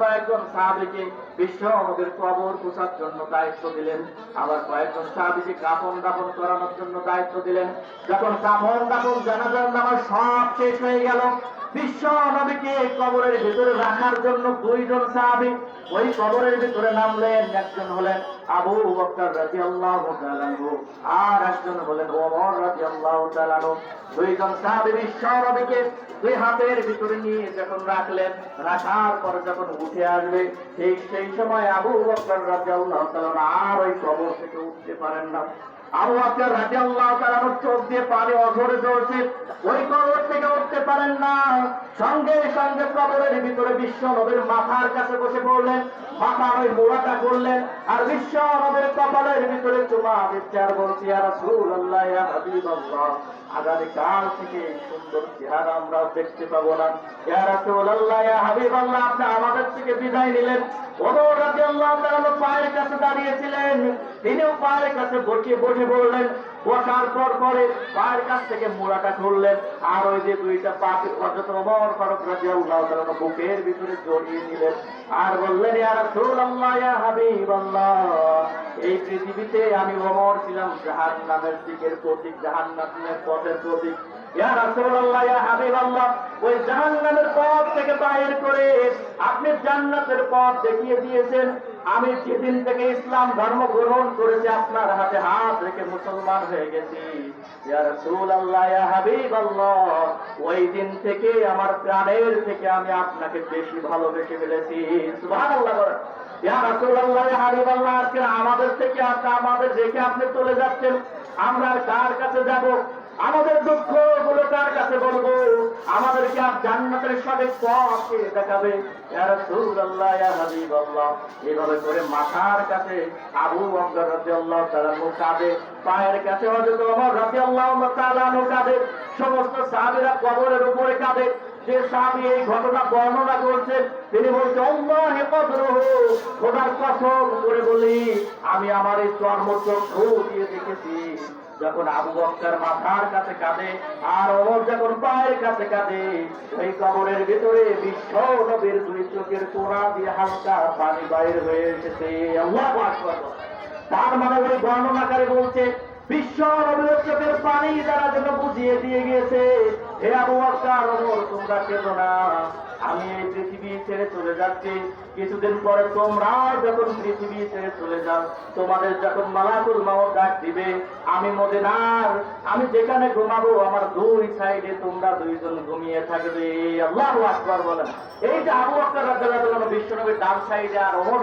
কয়েকজন সাহাবিকে বিশ্ব আমাদের কবর পোষার জন্য দায়িত্ব দিলেন। আবার কয়েকজন সাহাবিকে কাপন দাপন করানোর জন্য দায়িত্ব দিলেন। যখন কাপন দাপন জানাজার নামাজ সব শেষ হয়ে গেল বিশ্ব কবরের ভিতরে রাখার জন্য দুইজন সাহাবি ওই কবরের ভিতরে নামলেন। একজন হলেন আবু বকর রাদিয়াল্লাহু তাআলা আর একজন হলেন ওমর রাদিয়াল্লাহু তাআলা দুইজন সাহাবী বিশ্ব দুই হাতের ভিতরে নিয়ে যখন রাখলেন, রাখার পর যখন উঠে আসবে, ঠিক সেই সময় আবু বকর রাদিয়াল্লাহু তাআলা আর ওই কবর থেকে উঠতে পারেন না। আবু বকর রাদিয়াল্লাহু তাআলা চোখ দিয়ে পানি অঝরে জ্বলছে। ওই কবর পারেন না। সঙ্গে সঙ্গে কবরের ভিতরে বিশ্ব নবীর মাথার কাছে বসে পড়লেন, মাথার ওই মোড়াটা করলেন, আর বিশ্ব নবীর কপালের ভিতরে চুমা আর বলছি আর রাসূলুল্লাহ, ইয়া হাবিবাল্লাহ। আগামী কাল থেকে সুন্দর চেহারা আমরা দেখতে পাবো না। ইয়া রাসূলুল্লাহ, ইয়া হাবিবাল্লাহ, আপনি আমাদের থেকে বিদায় নিলেন। ওমর রাদিয়াল্লাহু তাআলা পায়ের কাছে দাঁড়িয়েছিলেন। তিনিও পায়ের কাছে বসে বসে বললেন, বসার পর পরে পায়ের কাছ থেকে মোড়াটা খুললেন। আর ওই যে দুইটা পাকে হযরত ওমর ফারুক রাদিয়াল্লাহু তাআলা বুকের ভিতরে জড়িয়ে নিলেন আর বললেন, ইয়া রাসূলুল্লাহ, ইয়া এই পৃথিবীতে আমি ওমর ছিলাম জাহান্নামের দিকের প্রতীক, জাহান্নামের পথের প্রতীক। ওই পথ থেকে বাইর করে আপনি জান্নাতের পথ দেখিয়ে দিয়েছেন। আমি যেদিন থেকে ইসলাম ধর্ম গ্রহণ করেছি, আপনার হাতে হাত রেখে মুসলমান হয়ে গেছি। ওই দিন থেকে আমার প্রাণের থেকে আমি আপনাকে বেশি ভালোবেসে ফেলেছি। আমাদের থেকে আপনি আমাদের রেখে আপনি চলে যাচ্ছেন। আমরা কার কাছে যাব? আমাদের দুঃখগুলো কার কাছে বলব? আমাদেরকে আর জান্নাতের সঠিক পথকে দেখাবে। এভাবে করে মাথার কাছে আবু বকর রাদিয়াল্লাহু তাআলা পায়ের কাছে হযরত ওমর রাদিয়াল্লাহু তাআলা কাঁদে। সমস্ত সাহাবীরা কবরের উপরে কাঁদে। যে সাহাবী এই ঘটনা বর্ণনা করছেন তিনি কসম করে বলি, আমি আমার এই চর্মচক্ষু দিয়ে দেখেছি, যখন আবু বক্কর মাথার কাছে কাঁদে, আর ওমর যখন পায়ের কাছে কাঁদে ওই কবরের ভিতরে বিশ্ব নবীর দুই চোখের কোড়া দিয়ে হালকা পানি বাইর হয়ে এসেছে। তার মানে ওই বর্ণনাকারী বলছে, বিশ্ব নবীর চোখের পানি তারা যেন দিয়ে গিয়েছে। হে আবু বক্কর ওমর তোমরা কেঁদো না। আমি এই পৃথিবী ছেড়ে চলে যাচ্ছি। কিছুদিন পরে তোমরা যখন পৃথিবী ছেড়ে চলে যাও, তোমাদের যখন মালাকুল মাওত ডাক দিবে, আমি মদিনার, আমি যেখানে ঘুমাবো, আমার দুই সাইডে তোমরা দুইজন ঘুমিয়ে থাকবে। আল্লাহু আকবার বলেন। এই যে আবু বকর রাদিয়াল্লাহু তাআলা বিশ্বনবীর ডান সাইডে আর ওমর